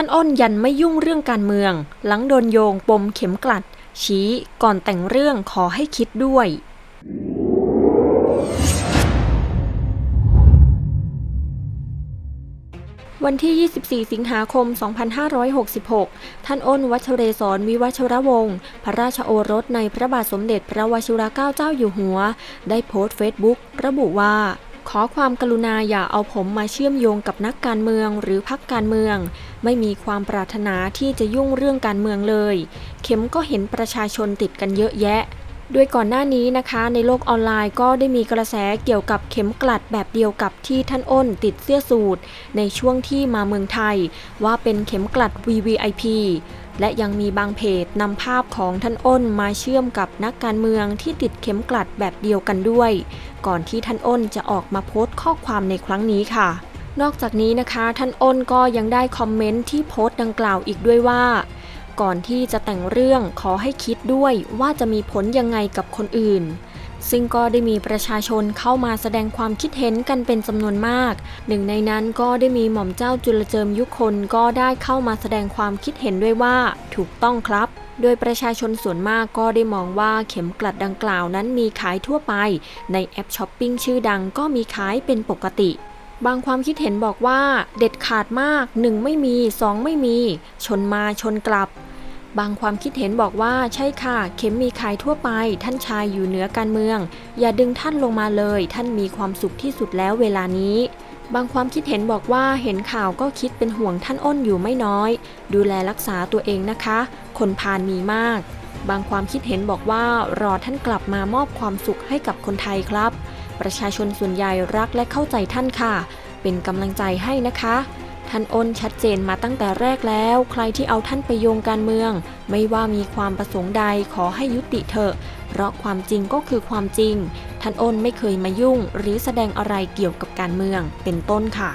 ท่านอ้นยันไม่ยุ่งเรื่องการเมือง หลังโดนโยงปมเข็มกลัด ชี้ก่อนแต่งเรื่องขอให้คิดด้วย วันที่ 24 สิงหาคม 2566 ท่านอ้นวัชเรศรวิวัชรวงศ์พระราชโอรสในพระบาทสมเด็จพระวชิรเกล้าเจ้าอยู่หัว ได้โพสต์เฟซบุ๊กระบุว่า ขอความกรุณาอย่าเอาผมมาเชื่อมโยงกับนักการเมืองหรือพักการเมือง ไม่มีความปรารถนาที่จะยุ่งเรื่องการเมืองเลย เข็มก็เห็นประชาชนติดกันเยอะแยะ ด้วยก่อนหน้านี้นะคะ ในโลกออนไลน์ก็ได้มีกระแสเกี่ยวกับเข็มกลัดแบบเดียวกับที่ท่านอ้นติดเสื้อสูทในช่วงที่มาเมืองไทย ว่าเป็นเข็มกลัด VVIP และยังมีบางเพจนำภาพของท่านอ้นมาเชื่อมกับนักการเมืองที่ติดเข็มกลัดแบบเดียวกันด้วย ก่อนที่ท่านอ้นจะออกมาโพสต์ข้อความในครั้งนี้ค่ะ นอกจากนี้นะคะ ท่านอ้นก็ยังได้คอมเมนต์ที่โพสต์ดังกล่าวอีกด้วยว่า ก่อนที่จะแต่งเรื่องขอให้คิดด้วยว่าจะมีผลยังไงกับคนอื่น ซึ่งก็ได้มีประชาชนเข้ามาแสดงความคิดเห็นกันเป็นจำนวนมาก หนึ่งในนั้นก็ได้มีหม่อมเจ้าจุลเจิมยุคนก็ได้เข้ามาแสดงความคิดเห็นด้วยว่าถูกต้องครับโดยประชาชนส่วนมากก็ได้มองว่าเข็มกลัดดังกล่าวนั้นมีขายทั่วไป ในแอปช้อปปิ้งชื่อดังก็มีขายเป็นปกติ บางความคิดเห็นบอกว่าเด็ดขาดมาก 1 ไม่มี 2 ไม่มี ชนมาชนกลับ บางความคิดเห็นบอกว่าใช่ค่ะ เข็มมีขายทั่วไป ท่านชายอยู่เหนือการเมือง อย่าดึงท่านลงมาเลย ท่านมีความสุขที่สุดแล้วเวลานี้ บางความคิดเห็นบอกว่าเห็นข่าวก็คิดเป็นห่วงท่านอ้นอยู่ไม่น้อย ดูแลรักษาตัวเองนะคะ คนพาลมีมาก บางความคิดเห็นบอกว่ารอท่านกลับมามอบความสุขให้กับคนไทยครับ ประชาชนส่วนใหญ่รักและเข้าใจท่านค่ะ เป็นกำลังใจให้นะคะ ท่านอ้นชัดเจนมาตั้งแต่แรกแล้ว ใครที่เอาท่านไปโยงการเมือง ไม่ว่ามีความประสงค์ใดขอให้ยุติเถอะ เพราะความจริงก็คือความจริง ท่านอ้นไม่เคยมายุ่ง หรือแสดงอะไรเกี่ยวกับการเมืองเป็นต้นค่ะ